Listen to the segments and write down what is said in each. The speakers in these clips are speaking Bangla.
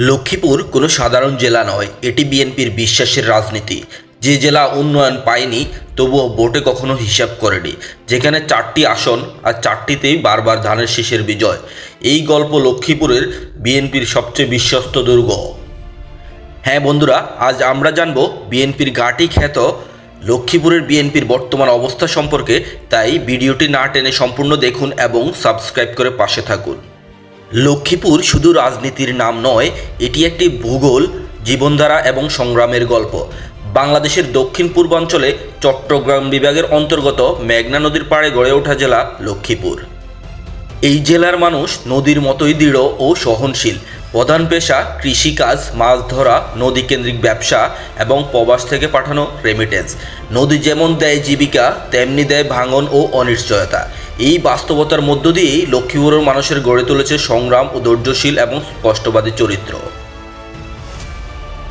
লক্ষ্মীপুর কোনো সাধারণ জেলা নয়। এটি বিএনপির বিশ্বাসের রাজনীতি। যে জেলা উন্নয়ন পায়নি, তবুও ভোটে কখনো হিসাব করেনি। যেখানে চারটি আসন আর চারটিতেই বারবার ধানের শীষের বিজয়। এই গল্প লক্ষ্মীপুরের বিএনপির সবচেয়ে বিশ্বস্ত দুর্গ। হ্যাঁ বন্ধুরা, আজ আমরা জানব বিএনপির ঘাঁটি খ্যাত লক্ষ্মীপুরের বিএনপির বর্তমান অবস্থা সম্পর্কে। তাই ভিডিওটি না টেনে সম্পূর্ণ দেখুন এবং সাবস্ক্রাইব করে পাশে থাকুন। লক্ষ্মীপুর শুধু রাজনীতির নাম নয়, এটি একটি ভূগোল, জীবনধারা এবং সংগ্রামের গল্প। বাংলাদেশের দক্ষিণ পূর্বাঞ্চলে চট্টগ্রাম বিভাগের অন্তর্গত মেঘনা নদীর পাড়ে গড়ে ওঠা জেলা লক্ষ্মীপুর। এই জেলার মানুষ নদীর মতোই দৃঢ় ও সহনশীল। প্রধান পেশা কৃষিকাজ, মাছ ধরা, নদীকেন্দ্রিক ব্যবসা এবং প্রবাস থেকে পাঠানো রেমিটেন্স নদী যেমন দেয় জীবিকা, তেমনি দেয় ভাঙন ও অনিশ্চয়তা। এই বাস্তবতার মধ্য দিয়েই লক্ষ্মীপুরের মানুষের গড়ে তুলেছে সংগ্রাম ও ধৈর্যশীল এবং স্পষ্টবাদী চরিত্র।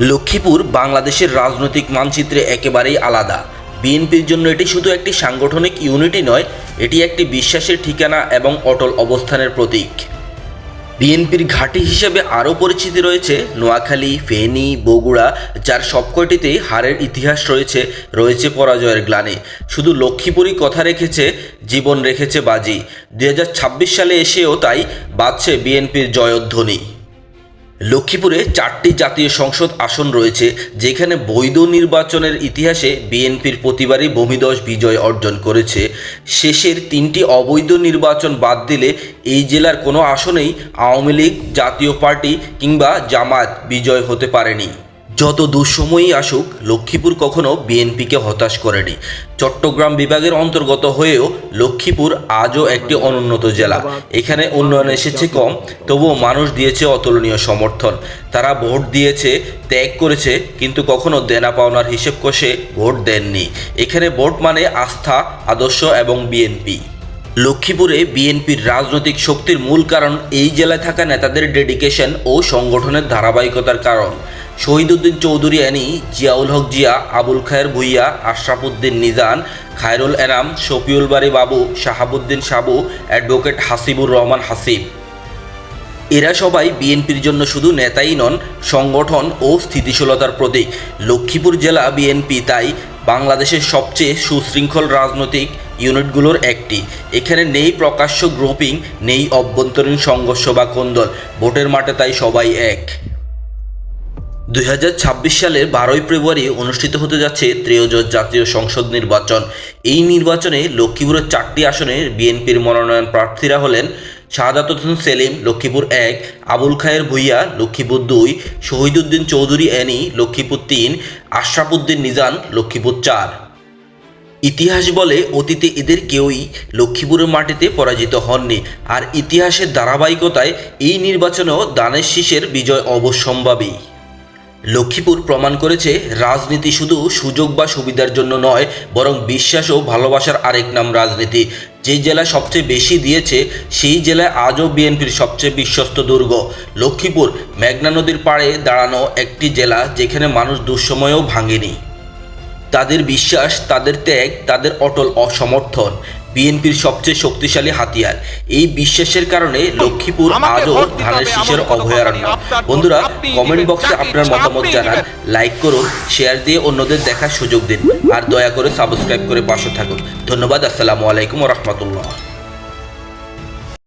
লক্ষ্মীপুর বাংলাদেশের রাজনৈতিক মানচিত্রে একেবারেই আলাদা। বিএনপির জন্য এটি শুধু একটি সাংগঠনিক ইউনিটি নয়, এটি একটি বিশ্বাসের ঠিকানা এবং অটল অবস্থানের প্রতীক। বিএনপির ঘাঁটি হিসেবে আরও পরিচিতি রয়েছে নোয়াখালী, ফেনী, বগুড়া, যার সবকটিতেই হারের ইতিহাস রয়েছে রয়েছে পরাজয়ের গ্লানে। শুধু লক্ষ্মীপুরই কথা রেখেছে, জীবন রেখেছে বাজি। দু হাজার ছাব্বিশ সালে এসেও তাই বাজছে বিএনপির জয়ধ্বনি। লক্ষ্মীপুরে চারটি জাতীয় সংসদ আসন রয়েছে, যেখানে বৈধ নির্বাচনের ইতিহাসে বিএনপির প্রতিবারই ভূমিদশ বিজয় অর্জন করেছে। শেষের তিনটি অবৈধ নির্বাচন বাদ দিলে এই জেলার কোনো আসনেই আওয়ামী লীগ, জাতীয় পার্টি কিংবা জামায়াত বিজয় হতে পারেনি। যত দুঃসময়ই আসুক, লক্ষ্মীপুর কখনো বিএনপিকে হতাশ করেনি। চট্টগ্রাম বিভাগের অন্তর্গত হয়েও লক্ষ্মীপুর আজও একটি অনুন্নত জেলা। এখানে উন্নয়ন এসেছে কম, তবুও মানুষ দিয়েছে অতুলনীয় সমর্থন। তারা ভোট দিয়েছে, ত্যাগ করেছে, কিন্তু কখনো দেনা পাওনার হিসেব কষে ভোট দেননি। এখানে ভোট মানে আস্থা, আদর্শ এবং বিএনপি। লক্ষ্মীপুরে বিএনপির রাজনৈতিক শক্তির মূল কারণ এই জেলায় থাকা নেতাদের ডেডিকেশন ও সংগঠনের ধারাবাহিকতার কারণ। শহীদুদ্দিন চৌধুরী অ্যানি, জিয়াউল হক জিয়া, আবুল খায়ের ভুইয়া, আশরাফুদ্দিন নিজান, খায়রুল এনাম, শফিউল বাড়ি বাবু, শাহাবুদ্দিন সাবু, অ্যাডভোকেট হাসিবুর রহমান হাসিব। এরা সবাই বিএনপির জন্য শুধু নেতাই নন, সংগঠন ও স্থিতিশীলতার প্রতীক। লক্ষ্মীপুর জেলা বিএনপি তাই বাংলাদেশের সবচেয়ে সুশৃঙ্খল রাজনৈতিক ইউনিটগুলোর একটি। এখানে নেই প্রকাশ্য গ্রুপিং, নেই অভ্যন্তরীণ সংঘর্ষ বা কোন্দল। ভোটের মাঠে তাই সবাই এক। দুই হাজার ছাব্বিশ সালের বারোই ফেব্রুয়ারি অনুষ্ঠিত হতে যাচ্ছে ত্রয়োদশ জাতীয় সংসদ নির্বাচন। এই নির্বাচনে লক্ষ্মীপুরের চারটি আসনে বিএনপির মনোনয়ন প্রার্থীরা হলেন শাহাদাত হোসেন সেলিম, লক্ষ্মীপুর এক, আবুল খায়ের ভুইয়া, লক্ষ্মীপুর দুই, শহীদুদ্দিন চৌধুরী অ্যানি লক্ষ্মীপুর তিন, আশরাফুদ্দিন নিজান লক্ষ্মীপুর চার। ইতিহাস বলে অতীতে এদের কেউই লক্ষ্মীপুরের মাটিতে পরাজিত হননি। আর ইতিহাসের ধারাবাহিকতায় এই নির্বাচনেও দানের শীষের বিজয় অবশ্যম্ভাবী। লক্ষ্মীপুর প্রমাণ করেছে, রাজনীতি শুধু সুযোগ বা সুবিধার জন্য নয়, বরং বিশ্বাস ও ভালোবাসার আরেক নাম রাজনীতি। যে জেলা সবচেয়ে বেশি দিয়েছে, সেই জেলায় আজও বিএনপির সবচেয়ে বিশ্বস্ত দুর্গ। লক্ষ্মীপুর, মেঘনা নদীর পাড়ে দাঁড়ানো একটি জেলা যেখানে মানুষ দুঃসময়েও ভাঙেনি। তাদের বিশ্বাস, তাদের ত্যাগ, তাদের অটল অসমর্থন। বিএনপির সবচেয়ে শক্তিশালী হাতিয়ার। এই বিশ্বাসের কারণে লক্ষ্মীপুর আজও ধানের শীষের অভয়ারণ্য। বন্ধুরা কমেন্ট বক্সে আপনার মতামত জানান লাইক করুন শেয়ার দিয়ে অন্যদের দেখার সুযোগ দিন আর দয়া করে সাবস্ক্রাইব করে পাশে থাকুন। ধন্যবাদ আসসালামু আলাইকুম রহমতুল্লাহ।